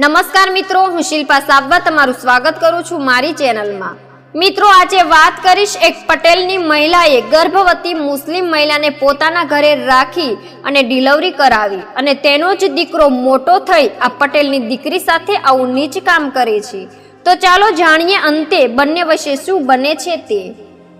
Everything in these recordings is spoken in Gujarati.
નમસ્કાર મિત્રો, હું શિલ્પા સાબવા તમારું સ્વાગત કરું છું મારી ચેનલમાં. મિત્રો, આજે વાત કરીશ એક પટેલની મહિલાએ ગર્ભવતી મુસ્લિમ મહિલાને પોતાના ઘરે રાખી અને ડિલિવરી કરાવી અને તેનો જ દીકરો મોટો થઈ આ પટેલની દીકરી સાથે આવું નીચ કામ કરે છે. તો ચાલો જાણીએ અંતે બંને વચ્ચે શું બને છે તે.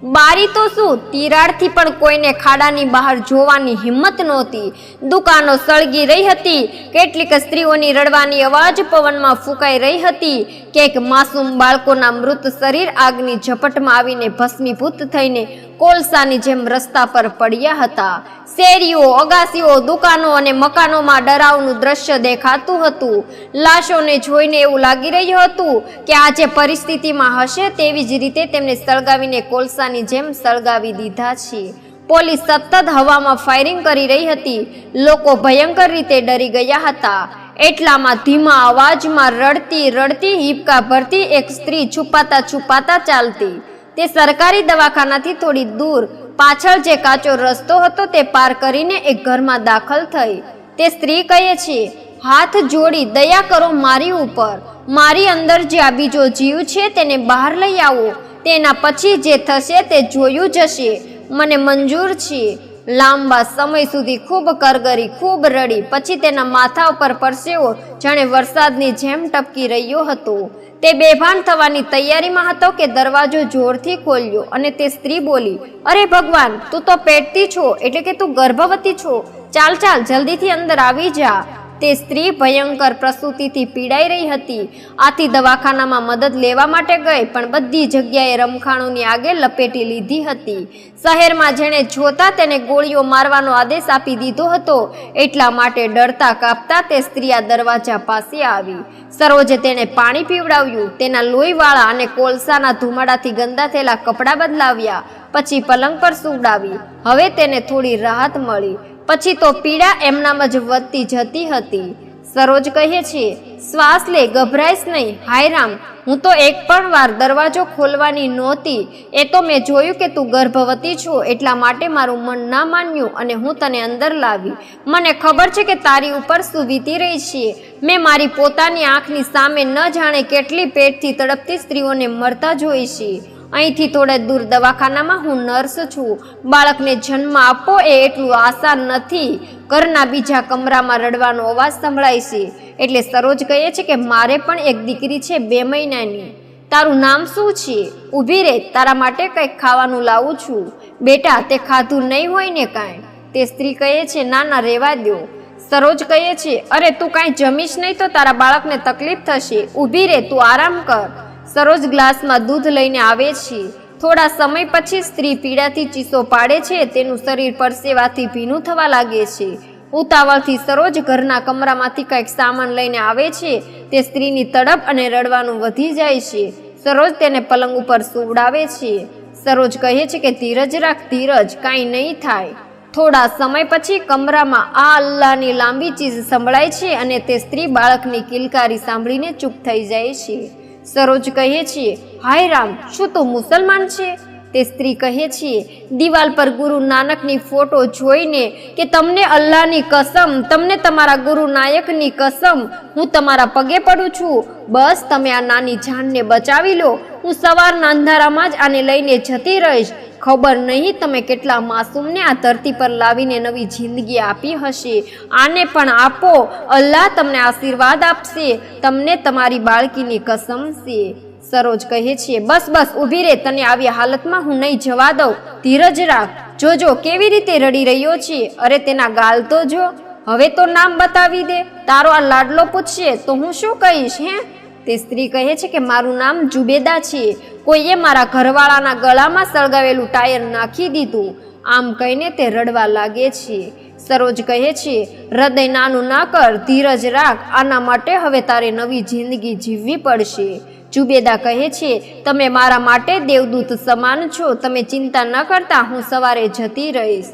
બારી તો શું? તિરાડથી પણ કોઈને ખાડાની બહાર જોવાની હિંમત નહોતી. દુકાનો સળગી રહી હતી. કેટલીક સ્ત્રીઓની રડવાની અવાજ પવનમાં ફૂંકાઈ રહી હતી. કેક માસૂમ બાળકોના મૃત શરીર આગની ઝપટમાં આવીને ભસ્મીભૂત થઈને કોલસાની જેમ રસ્તા પર પડ્યા હતા. શેરીઓ, અગાસીઓ, દુકાનો અને મકાનોમાં ડરાવનું દ્રશ્ય દેખાતું હતું. લાશોને જોઈને એવું લાગી રહ્યું હતું કે આ જે પરિસ્થિતિમાં હશે તેવી જ રીતે તેમને સળગાવીને કોલસાની જેમ સળગાવી દીધા છે. પોલીસ સતત હવામાં ફાયરિંગ કરી રહી હતી. લોકો ભયંકર રીતે ડરી ગયા હતા. એટલામાં ધીમા અવાજમાં રડતી રડતી હિપકા ભરતી એક સ્ત્રી છુપાતા છુપાતા ચાલતી. તે સરકારી દવાખાનાથી થોડી દૂર. પાછળ જે કાચો રસ્તો હતો તે પાર કરીને એક ઘરમાં દાખલ થઈ. તે સ્ત્રી કહે છે, હાથ જોડી, દયા કરો મારી ઉપર. મારી અંદર જે આ બીજો જીવ છે તેને બહાર લઈ આવો. તેના પછી જે થશે તે જોયું જશે. મને મંજૂર છે. લાંબા સમય સુધી ખૂબ કરગરી, ખૂબ રડી. પછી તેના માથા ઉપર પરસેવો, જાણે વરસાદની જેમ ટપકી રહ્યો હતો. તે બેભાન થવાની તૈયારીમાં હતો કે દરવાજો જોરથી ખોલ્યો અને તે સ્ત્રી બોલી, અરે ભગવાન, તું તો પેટતી છો, એટલે કે તું ગર્ભવતી છો. ચાલ ચાલ, જલ્દીથી અંદર આવી જા. તે સ્ત્રી ભયંકર પ્રસૂતિથી પીડાઈ રહી હતી. આથી દવાખાનામાં મદદ લેવા માટે ગઈ, પણ બધી જગ્યાએ રમખાણોની આગે લપેટી લીધી હતી. શહેરમાં જેણે જોતા તેને ગોળીઓ મારવાનો આદેશ આપી દીધો હતો. એટલા માટે ડરતા કાપતા તે સ્ત્રી આ દરવાજા પાસે આવી. સરોજે તેને પાણી પીવડાવ્યું. તેના લોહીવાળા અને કોલસાના ધુમાડાથી ગંદા થયેલા કપડાં બદલાવ્યા. પછી પલંગ પર સુવડાવી. હવે તેને થોડી રાહત મળી. પછી તો પીડા એમનામ જ વધતી જતી હતી. સરોજ કહે છે, શ્વાસ લે, ગભરાઈશ નહીં. હાય રામ, હું તો એક પણ વાર દરવાજો ખોલવાની નહોતી. એ તો મેં જોયું કે તું ગર્ભવતી છો, એટલા માટે મારું મન ના માન્યું અને હું તને અંદર લાવી. મને ખબર છે કે તારી ઉપર શું વીતી રહી છે. મેં મારી પોતાની આંખની સામે ન જાણે કેટલી પેટથી તડપતી સ્ત્રીઓને મરતા જોઈ છે. અહીંથી થોડા દૂર દવાખાનામાં હું નર્સ છું. બાળકને જન્મ આપો એ એટલું આસાન નથી. ઘરના બીજા કમરામાં રડવાનો અવાજ સંભળાય છે. એટલે સરોજ કહે છે કે મારે પણ એક દીકરી છે બે મહિનાની. તારું નામ શું છે? ઊભી રે, તારા માટે કંઈક ખાવાનું લાવું છું. બેટા, તે ખાધું નહીં હોય ને કાંઈ? તે સ્ત્રી કહે છે, ના ના, રહેવા દો. સરોજ કહે છે, અરે, તું કાંઈ જમીશ નહીં તો તારા બાળકને તકલીફ થશે. ઊભી રે, તું આરામ કર. સરોજ ગ્લાસમાં દૂધ લઈને આવે છે. થોડા સમય પછી સ્ત્રી પીડાથી ચીસો પાડે છે, તેનું શરીર પરસેવાથી ભીનું થવા લાગે છે. ઉતાવળથી સરોજ ઘરના કમરામાંથી કંઈક સામાન લઈને આવે છે, તે સ્ત્રીની તડપ અને રડવાનું વધી જાય છે. સરોજ તેને પલંગ ઉપર સુવડાવે છે. સરોજ કહે છે કે, ધીરજ રાખ, ધીરજ, કાંઈ નહીં થાય. થોડા સમય પછી કમરામાં આ અલ્લાહની લાંબી ચીજ સંભળાય છે અને તે સ્ત્રી બાળકની કિલકારી સાંભળીને ચૂપ થઈ જાય છે. સરોજ કહે છે, હાય રામ, શું તું મુસલમાન છે? તે સ્ત્રી કહે છે, દિવાલ પર ગુરુ નાનકની ફોટો જોઈને કે તમને અલ્લાહની કસમ, તમને તમારા ગુરુ નાયકની કસમ, હું તમારા પગે પડું છું. બસ, તમે આ નાની જાનને બચાવી લો. હું સવારના અંધારામાં જ આને લઈને જતી રહીશ. ખબર નહીં તમે કેટલા માસૂમને આ ધરતી પર લાવીને નવી જિંદગી આપી હશે. આને પણ આપો. અલ્લાહ તમને આશીર્વાદ આપશે. તમને તમારી બાળકીની કસમ છે. સરોજ કહે છે, બસ બસ, ઊભી રે, તને આવી હાલતમાં હું નહીં જવા દઉં. ધીરજ રાખ. જોજો, કેવી રીતે રડી રહ્યો છે? અરે, તેના ગાલ તો જો. હવે તો નામ બતાવી દે. તારો આ લાડલો પૂછશે તો હું શું કહીશ, હે? તે સ્ત્રી કહે છે કે મારું નામ જુબેદા છે. કોઈએ મારા ઘરવાળાના ગળામાં સળગાવેલું ટાયર નાખી દીધું. આમ કહીને તે રડવા લાગે છે. સરોજ કહે છે, હૃદય નાનું ના કર, ધીરજ રાખ. આના માટે હવે તારે નવી જિંદગી જીવવી પડશે. જુબેદા કહે છે, તમે મારા માટે દેવદૂત સમાન છો. તમે ચિંતા ન કરતા, હું સવારે જતી રહીશ.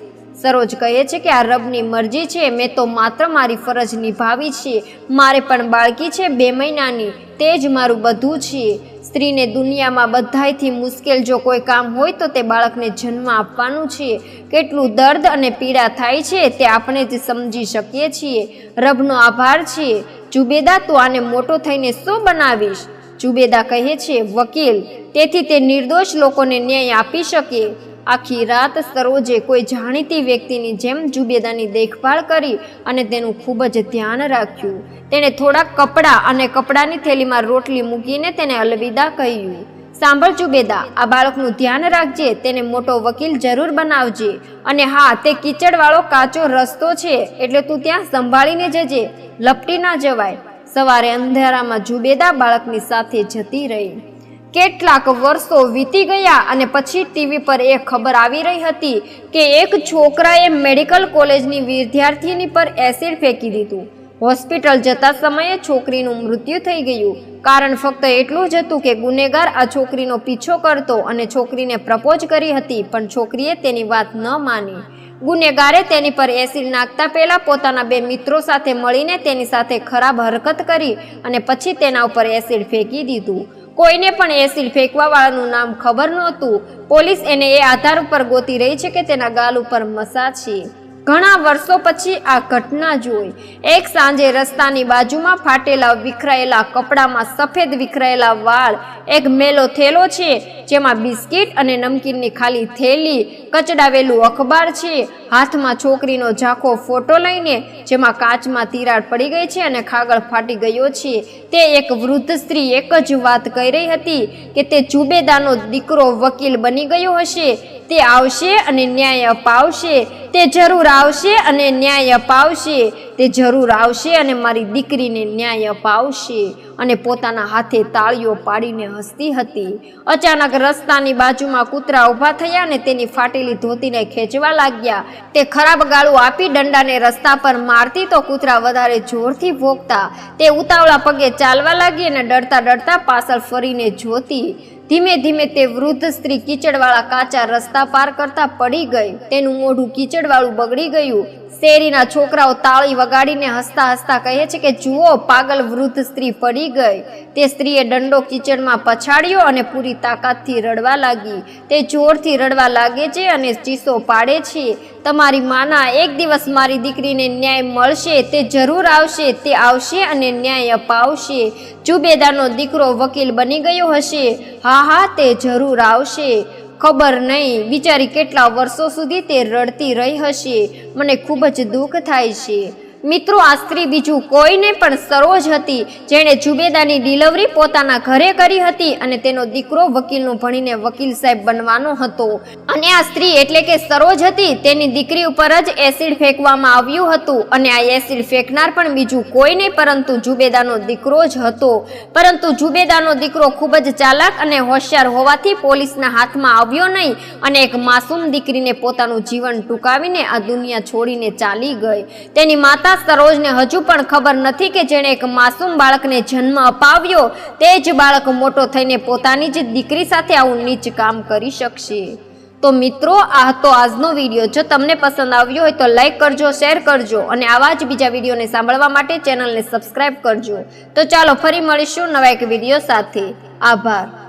સરોજ કહે છે કે આ રબની મરજી છે, મેં તો માત્ર મારી ફરજ નિભાવી છે. મારે પણ બાળકી છે બે મહિનાની, તે જ મારું બધું છે. સ્ત્રીને દુનિયામાં બધાયથી મુશ્કેલ જો કોઈ કામ હોય તો તે બાળકને જન્મ આપવાનું છે. કેટલું દર્દ અને પીડા થાય છે તે આપણે જ સમજી શકીએ છીએ. રબનો આભાર છે, જુબેદા, તું આને મોટો થઈને શું બનાવીશ? જુબેદા કહે છે, વકીલ, તેથી તે નિર્દોષ લોકોને ન્યાય આપી શકે. આખી રાત સરોજે કોઈ જાણીતી વ્યક્તિની જેમ જુબેદાની દેખભાળ કરી અને તેનું ખૂબ જ ધ્યાન રાખ્યું. તેણે થોડાક કપડાં અને કપડાની થેલીમાં રોટલી મૂકીને તેને અલવિદા કહ્યું, સાંભળ જુબેદા, આ બાળકનું ધ્યાન રાખજે, તેને મોટો વકીલ જરૂર બનાવજે અને હા, તે કીચડવાળો કાચો રસ્તો છે, એટલે તું ત્યાં સંભાળીને જજે, લપટી ના જવાય. સવારે અંધારામાં જુબેદા બાળકની સાથે જતી રહી. કેટલાક વર્ષો વીતી ગયા અને પછી ટીવી પર એ ખબર આવી રહી હતી કે એક છોકરાએ મેડિકલ કોલેજની વિદ્યાર્થીની પર એસિડ ફેંકી દીધું. હોસ્પિટલ જતા સમયે છોકરીનું મૃત્યુ થઈ ગયું. કારણ ફક્ત એટલું જ હતું કે ગુનેગાર આ છોકરીનો પીછો કરતો અને છોકરીને પ્રપોઝ કરી હતી, પણ છોકરીએ તેની વાત ન માની. ગુનેગારે તેની પર એસિડ નાખતા પહેલા પોતાના બે મિત્રો સાથે મળીને તેની સાથે ખરાબ હરકત કરી અને પછી તેના ઉપર એસિડ ફેંકી દીધું. કોઈને પણ એસિડ ફેંકવા વાળાનું નામ ખબર નહોતું. પોલીસ એને એ આધાર ઉપર ગોતી રહી છે કે તેના ગાલ ઉપર મસા છે. ઘણા વર્ષો પછી આ ઘટના જોઈ. એક સાંજે રસ્તાની બાજુમાં ફાટેલા વિખરાયેલા કપડામાં સફેદ વિખરાયેલા વાળ, એક મેલો થેલો છે, જેમાં બિસ્કિટ અને નમકીનની ખાલી થેલી, કચડાવેલું અખબાર છે. હાથમાં છોકરીનો ઝાંખો ફોટો લઈને, જેમાં કાચમાં તિરાડ પડી ગઈ છે અને ખાગળ ફાટી ગયો છે. તે એક વૃદ્ધ સ્ત્રી એક જ વાત કહી રહી હતી કે તે જુબેદાનો દીકરો વકીલ બની ગયો હશે. તે આવશે અને ન્યાય અપાવશે. તે જરૂર આવશે અને ન્યાય અપાવશે. તે જરૂર આવશે અને મારી દીકરીને ન્યાય અપાવશે. અને પોતાના હાથે તાળીઓ પાડીને હસતી હતી. અચાનક રસ્તાની બાજુમાં કૂતરા ઊભા થયા અને તેની ફાટેલી ધોતીને ખેંચવા લાગ્યા. તે ખરાબ ગાળું આપી દંડાને રસ્તા પર મારતી તો કૂતરા વધારે જોરથી ભોગતા. તે ઉતાવળા પગે ચાલવા લાગી અને ડરતા ડરતા પાછળ ફરીને જોતી. ધીમે ધીમે તે વૃદ્ધ સ્ત્રી કીચડવાળા કાચા રસ્તા પાર કરતા પડી ગઈ. તેનું મોઢું કીચડવાળું બગડી ગયું. શેરીના છોકરાઓ તાળી વગાડીને હસતા હસતા કહે છે કે, જુઓ, પાગલ વૃદ્ધ સ્ત્રી પડી ગઈ. તે સ્ત્રીએ દંડો કિચડમાં પછાડ્યો અને પૂરી તાકાતથી રડવા લાગી. તે જોરથી રડવા લાગે છે અને ચીસો પાડે છે. તમારી માના, એક દિવસ મારી દીકરીને ન્યાય મળશે, તે જરૂર આવશે, તે આવશે અને ન્યાય અપાવશે. જુબેદાનો દીકરો વકીલ બની ગયો હશે. હા હા, તે જરૂર આવશે. ખબર નહીં. બિચારી કેટલા વર્ષો સુધી તે રડતી રહી હશે. મને ખૂબ જ દુઃખ થાય છે. મિત્રો, આ સ્ત્રી બીજું કોઈને પણ સરોજ હતી, જેણે જુબેદાની ડિલિવરી પોતાના ઘરે કરી હતી અને તેનો દીકરો વકીલનું ભણીને વકીલ સાહેબ બનવાનો હતો. અને આ સ્ત્રી એટલે કે સરોજ હતી, તેની દીકરી ઉપર જ એસિડ ફેંકવામાં આવ્યું હતું અને આ એસિડ ફેંકનાર પણ બીજું કોઈ નહીં પરંતુ જુબેદાનો દીકરો જ હતો. પરંતુ જુબેદાનો દીકરો ખૂબ જ ચાલાક અને હોશિયાર હોવાથી પોલીસના હાથમાં આવ્યો નહીં અને એક માસૂમ દીકરીને પોતાનું જીવન ટૂંકાવીને આ દુનિયા છોડીને ચાલી ગઈ. તેની માતા સરોજને હજુ પણ ખબર નથી કે જેણે એક માસૂમ બાળકને જન્મ અપાવ્યો, તે જ બાળક મોટો થઈને પોતાની જ દીકરી સાથે આવું નીચ કામ કરી શકશે. તો મિત્રો, આ હતો આજનો વીડિયો. જો તમને પસંદ આવ્યો હોય તો લાઈક કરજો, શેર કરજો અને આવા જ બીજા વિડીયોને સાંભળવા માટે ચેનલને સબસ્ક્રાઈબ કરજો. તો ચાલો ફરી મળીશું નવા એક વીડિયો સાથે. આભાર.